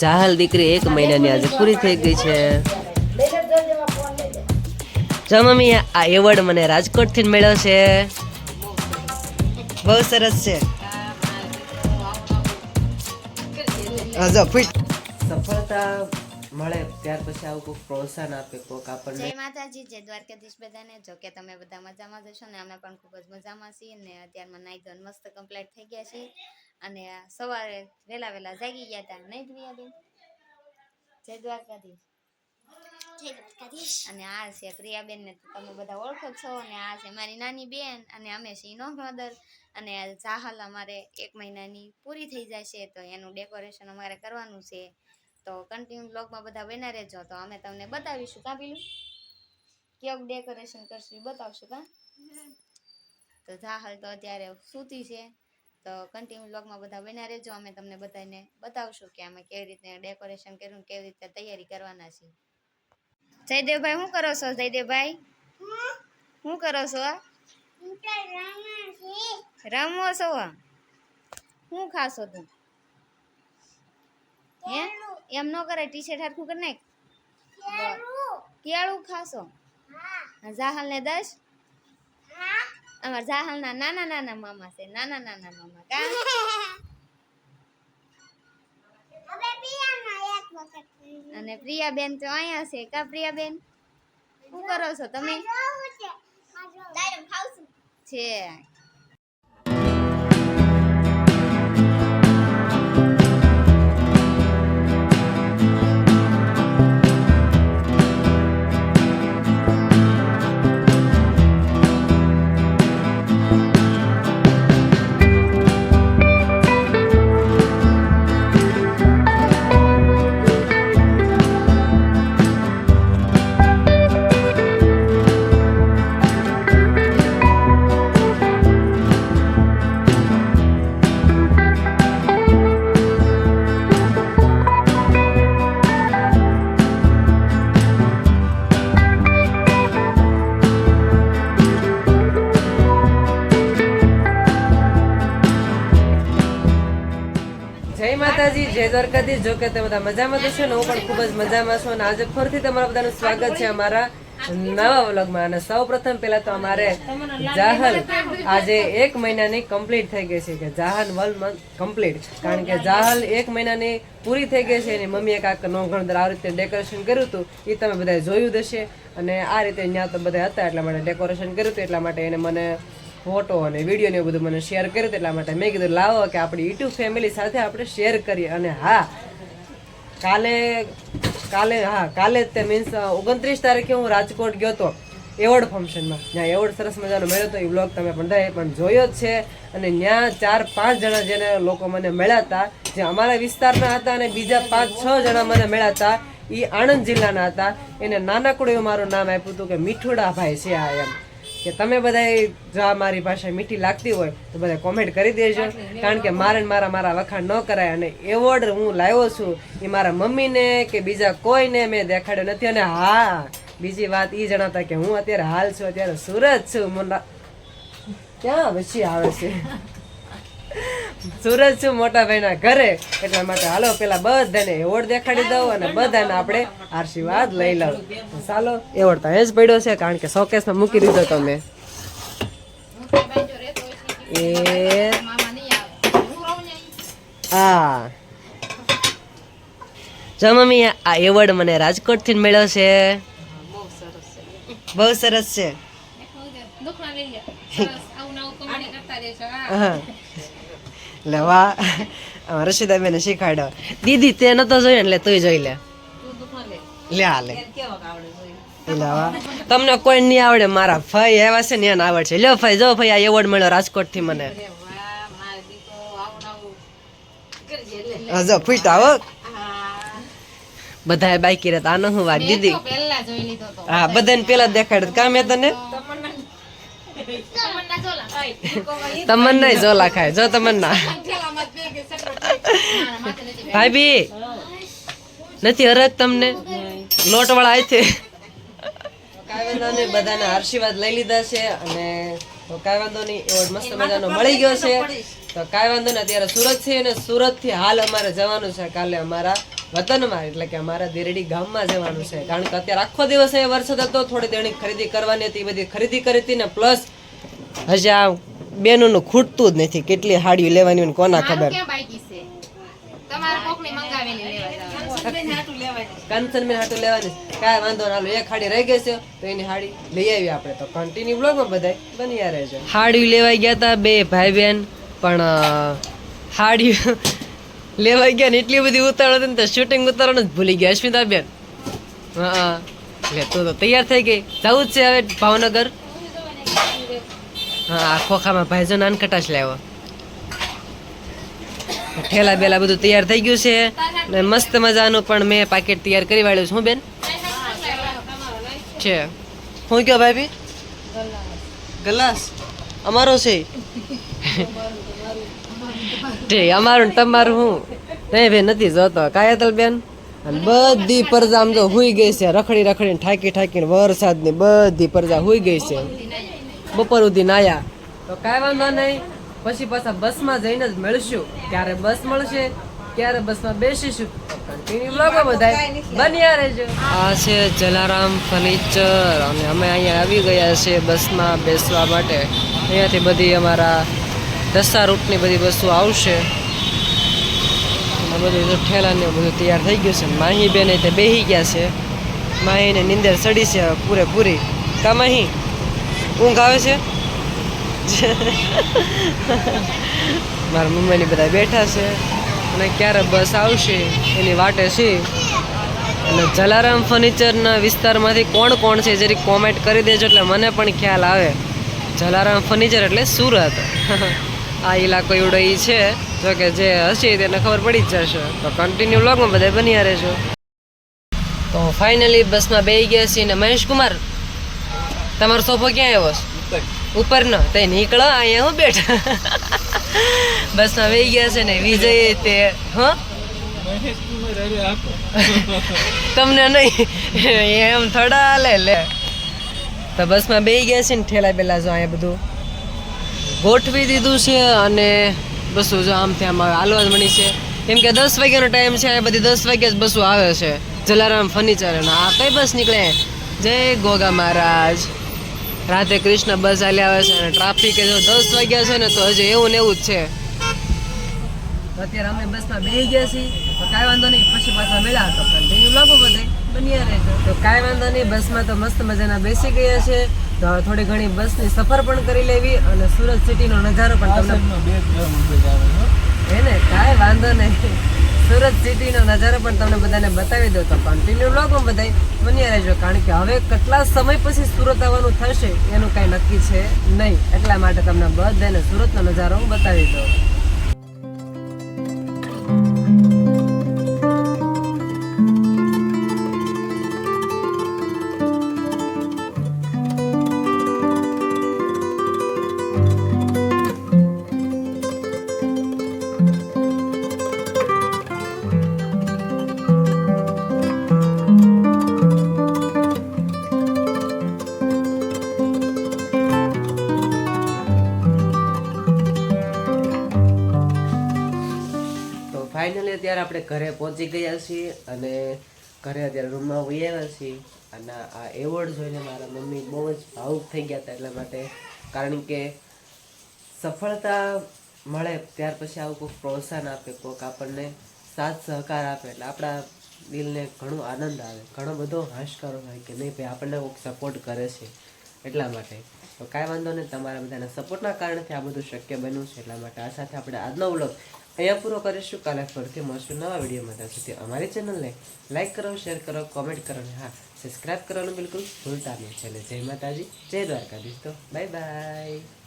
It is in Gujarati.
ચાહલ દીકરી એક મહિનાની આજે પૂરી થઈ ગઈ છે. જો મમ્મી આ એવોર્ડ મને રાજકોટથી જ મળ્યો છે. બહુ સરસ છે. જો સફળતા મળે ત્યાર પછી આવું કોઈ પ્રોત્સાહન આપે કોઈક આપણને. જય માતાજી જય દ્વારકાધીશ બધાને. જો કે તમે બધા મજામાં જ હશો ને અમે પણ ખૂબ જ મજામાં છીએ ને અત્યારમાં નાઈ ધોઈને મસ્ત કમ્પ્લીટ થઈ ગયા છીએ. અને સવારે વહેલા વહેલા જાગી ગયા હતા નહીં પ્રિયાબેન જય દ્વારકાધીશ અને આ છે પ્રિયાબેન ને તમે બધા ઓળખો છો અને આ છે મારી નાની બેન અને અમે છીએ નો બ્રધર. અને આ ચાહલ અમારે એક મહિનાની પૂરી થઈ જશે તો એનું ડેકોરેશન અમારે કરવાનું છે. તો કન્ટિન્યુ બ્લોગમાં બધા બના રહેજો. તો અમે તમને બતાવીશું કાં પેલું? કેવું ડેકોરેશન કરશું બતાવશું કાં? તો ચાહલ તો અત્યારે સૂતી છે. તો કન્ટિન્યુ બ્લોગમાં બધા બન્યા રહેજો. અમે તમને બધાને બતાવશું કે અમે કેવી રીતે ડેકોરેશન કર્યું કેવી રીતે તૈયારી કરવાના છે જયદેવભાઈ શું કરો છો? જયદેવભાઈ? શું કરો છો? રમો છો શું ખાશો તું? એમ ન કરે ટી શર્ટ હરખું કરી નાખ. કેળું. ખાશો? જાહલ ને દસ? અમાર જાહલ ના નાના નાના મામા છે નાના નાના મામા કા અને પ્રિયાબેન તો અહીંયા છે કા પ્રિયા બેન શું કરો છો તમે? છે. માતાજી જય દ્વારકાધીશ. જો કે તમે બધા મજામાં છો ને, હું પણ ખૂબ જ મજામાં છું અને આજે ફરીથી તમારા બધાનું સ્વાગત છે અમારા નવા વ્લોગમાં. અને સૌ પ્રથમ પહેલા તો અમારે જાહલ આજે એક મહિનાની કમ્પ્લીટ થઈ ગઈ છે કે જાહલ મંથ કમ્પ્લીટ કારણ કે જાહલ એક મહિનાની પૂરી થઈ ગઈ છે, એની મમ્મીએ કાંક નોંધણ આ રીતે ડેકોરેશન કર્યું હતું. એ તમે બધાએ જોયું હશે. અને આ રીતે ત્યાં તો બધા હતા એટલા માટે ડેકોરેશન કર્યું હતું, એટલા માટે એને મને ફોટો અને વીડિયો ને એવું બધું મને શેર કર્યું એટલા માટે મેં કીધું, લાવો કે આપણી યુટ્યુબ ફેમિલી સાથે આપણે શેર કરીએ. અને હા, કાલે કાલે, હા, કાલે તે મીન્સ ઓગણત્રીસ તારીખે હું રાજકોટ ગયો હતો એવોર્ડ ફંક્શનમાં. જ્યાં એવોર્ડ સરસ મજાનો મળ્યો હતો. એ બ્લોગ તમે બધાએ પણ જોયો જ છે. અને ત્યાં ચાર, પાંચ જણા જેને લોકો મને મળ્યા હતા, જે અમારા વિસ્તારના હતા અને બીજા પાંચ, છ જણા મને મળ્યા હતા એ આણંદ જિલ્લાના હતા. એને નાનકડું એવું મારું નામ આપ્યું હતું કે મીઠુડાભાઈ છે આ એમ. કે તમે બધા જો મારી ભાષા મીઠી લાગતી હોય તો બધા કોમેન્ટ કરી દેજો. કારણ કે મારે મારા મારા વખાણ ન કરાય અને એવોર્ડ હું લાવ્યો છું એ મારા મમ્મીને કે બીજા કોઈને મેં દેખાડ્યો નથી. અને હા બીજી વાત એ જણાતા કે હું અત્યારે હાલ છું અત્યારે સુરત છું. મુન્ના ક્યાં પછી આવે છે? સુરત છું મોટા ભાઈના ઘરે. એટલા માટે હાલો, પેલા બધાને એવોર્ડ દેખાડી દઉં અને બધાને આપણે આશીર્વાદ લઈ લઉં. ચાલો, એવોર્ડ તો જ પડ્યો છે, કારણ કે શોકેસમાં મૂકી દીધો તમે. એ હા. જો મમ્મી, આ એવોર્ડ મને રાજકોટથી મળ્યો છે. બહુ સરસ છે. હા. એટલે વાહ. રશીદા બેને શીખવાડ્યો દીદી તે નતો જોયો એટલે તું જોઈ લે. લે. આ લે. તમને કોઈ નહીં આવડે મારા ભાઈ એવા છે ને એને આવડશે લ્યો ભાઈ જો ભાઈ આ એવોર્ડ મળ્યો રાજકોટથી મને હા, જો ફૂટા હો. બધા બાઈકી રહેતા. આનો હું વાત દીદી? હા બધાને પેલા દેખાડે કામ એ તને? તમન્ના ઝોલા ખાય. જો તમન્ના. ભાભી નથી હરક તમને? લોટ વાળા આય છે. નહીં બધાને આશીર્વાદ લઈ લીધા છે અને તો નહીં એવોર્ડ મસ્ત મજાનો મળી ગયો છે. તો નહીં અત્યારે સુરત છે અને સુરતથી હાલ અમારે જવાનું છે. કાલે અમારા વતનમાં, એટલે કે અમારા દેરડી ગામમાં જવાનું છે. કારણ કે અત્યારે આખો દિવસ એ વરસાદ હતો, થોડી દેણી ખરીદી કરવાની હતી બધી ખરીદી કરી હતી ને પ્લસ હજી આ બેનોનું ખૂટતું જ નથી. કેટલી હાડીઓ લેવાની હોય કોના ખબર? ક્યાં બાકી છે? તમારે કોકની મંગાવેલી લેવા જવાનું કંચનબેન હાટું લેવાની. કાંઈ વાંધો ના એક હાડી રહી ગઈ છે તો એની હાડી લઈ આવી આપણે તો. કન્ટિન્યુ બ્લોગમાં બધાય બન્યા રહેજો. હાડી લેવાઈ ગયા હતા બે ભાઈ બહેન પણ હાડી લેવાઈ ગયા ને એટલી બધી ઉતારો હતી ને તો શૂટિંગ ઉતારવાનું જ ભૂલી ગયા અશ્મિતા બેન હા. એટલે તું તો તૈયાર થઈ ગઈ. જવું જ છે હવે ભાવનગર. હા આ ખોખામાં ભાઈજો નાનકટાશ લાવ્યો. ઠેલા બેલા બધું તૈયાર થઈ ગયું છે ને મસ્ત મજાનું પણ મેં પાકેટ તૈયાર કરી વાળ્યું છું. બેન? છે. હું કયો ભાભી? ગલાસ. અમારો છે. ઠીક અમારું તમારું હું? નહીં ભાઈ નથી જોતો. કાયતલ બેન? બધી પરજા આમ તો હુઈ ગઈ છે. રખડી રખડીને ઠાકી ઠાકીને વરસાદની બધી પરજા હુઈ ગઈ છે. બપોર સુધી નાયા. તો કાંઈ વાંધો નહીં. પછી પાછા બસમાં જઈને જ મળશું. ક્યારે બસ મળશે, ક્યારે બસમાં બેસીશું. કન્ટિન્યુ બ્લોગો બધા બન્યા રહેજો. આ છે જલારામ ફર્નિચર અને અમે અહીંયા આવી ગયા છે બસમાં બેસવા માટે. અહીંયાથી બધી અમારા દસા રૂટની બધી બસો આવશે. બધું ઠેલાને બધું તૈયાર થઈ ગયું છે. માહી બેન તે બેહી ગયા છે. માહીને નિંદર ચડી છે પૂરેપૂરી. કા માહી? ઊંઘ આવે છે? મારા મમ્મીની બધા બેઠા છે. અને ક્યારે બસ આવશે એની વાટે છે. અને જલારામ ફર્નિચરના વિસ્તારમાંથી કોણ કોણ છે જરી કોમેન્ટ કરી દેજો એટલે મને પણ ખ્યાલ આવે. જલારામ ફર્નિચર એટલે સુરત. આ ઇલાકો એવડો ઈ છે. જો કે જે હશે તેને ખબર પડી જ જશે. તો કન્ટિન્યુ લોગમાં બધા બન્યા રહેજો. તો ફાઇનલી બસમાં બેસી ગયા છીએ ને મહેશ કુમાર તમારો સોફો ક્યાં આવ્યો છે? ઉપર નો તે નીકળો અહીંયા હું બેઠા. બસમાં વહી ગયા છે ને વિજય તે હ? તમને નહીં એમ થોડા લે લે. તો બસમાં બેસી ગયા છે ને ઠેલા પેલા જો અહીંયા બધું ગોઠવી દીધું છે અને બસો જો આમ હાલવા જ મળી છે. કેમ કે દસ વાગ્યાનો ટાઈમ છે આ બધી દસ વાગ્યા જ બસો આવે છે. જલારામ ફર્નિચર આ કઈ બસ નીકળે? જય ગોગા મહારાજ. રાધે કૃષ્ણ બસ હાલી આવે છે અને ટ્રાફિક જો દસ વાગ્યા છે ને તો હજી એવું ને એવું જ છે. અત્યારે અમે બસમાં બેસી ગયા છીએ. તો કાંઈ વાંધો નહીં પછી પાછા મેળા તો કન્ટિન્યુ લાગુ બધે બન્યા રહેજો. તો કાંઈ વાંધો નહીં બસમાં તો મસ્ત મજાના બેસી ગયા છે. તો હવે થોડી ઘણી બસની સફર પણ કરી લેવી અને સુરત સિટીનો નજારો પણ તમને હે ને કાંઈ વાંધો નહીં. સુરત સિટીનો નજારો પણ તમને બધાને બતાવી દો તો કન્ટિન્યુ બ્લોગમાં બધાય બન્યા રહેજો, કારણ કે હવે કેટલા સમય પછી સુરત આવવાનું થશે એનું કાંઈ નક્કી છે નહીં. એટલા માટે તમને બધાને સુરતનો નજારો હું બતાવી દઉં. અત્યારે આપણે ઘરે પહોંચી ગયા છીએ અને ઘરે અત્યારે રૂમમાં વહી આવ્યા છીએ. અને આ એવોર્ડ જોઈને મારા મમ્મી બહુ જ ભાવુક થઈ ગયા હતા એટલા માટે. કારણ કે સફળતા મળે ત્યાર પછી આવું કોઈક પ્રોત્સાહન આપે, કોઈક આપણને સાથ સહકાર આપે એટલે આપણા દિલને ઘણો આનંદ આવે. ઘણો બધો હાશકારો થાય કે નહીં, ભાઈ આપણને કોઈક સપોર્ટ કરે છે એટલા માટે. તો કાંઈ વાંધો નહીં, તમારા બધાના સપોર્ટના કારણથી આ બધું શક્ય બન્યું છે એટલા માટે આ સાથે આપણે આજનો વ્લોગ અહીંયા પૂરો કરીશું. કાલે ફરીથી મળશું નવા વિડીયોમાં. ત્યાં સુધી અમારી ચેનલને લાઇક કરો, શેર કરો, કોમેન્ટ કરો અને હા સબસ્ક્રાઈબ કરવાનું બિલકુલ ભૂલતા નહીં. ચાલે, જય માતાજી, જય દ્વારકાધીશ તો. Bye bye.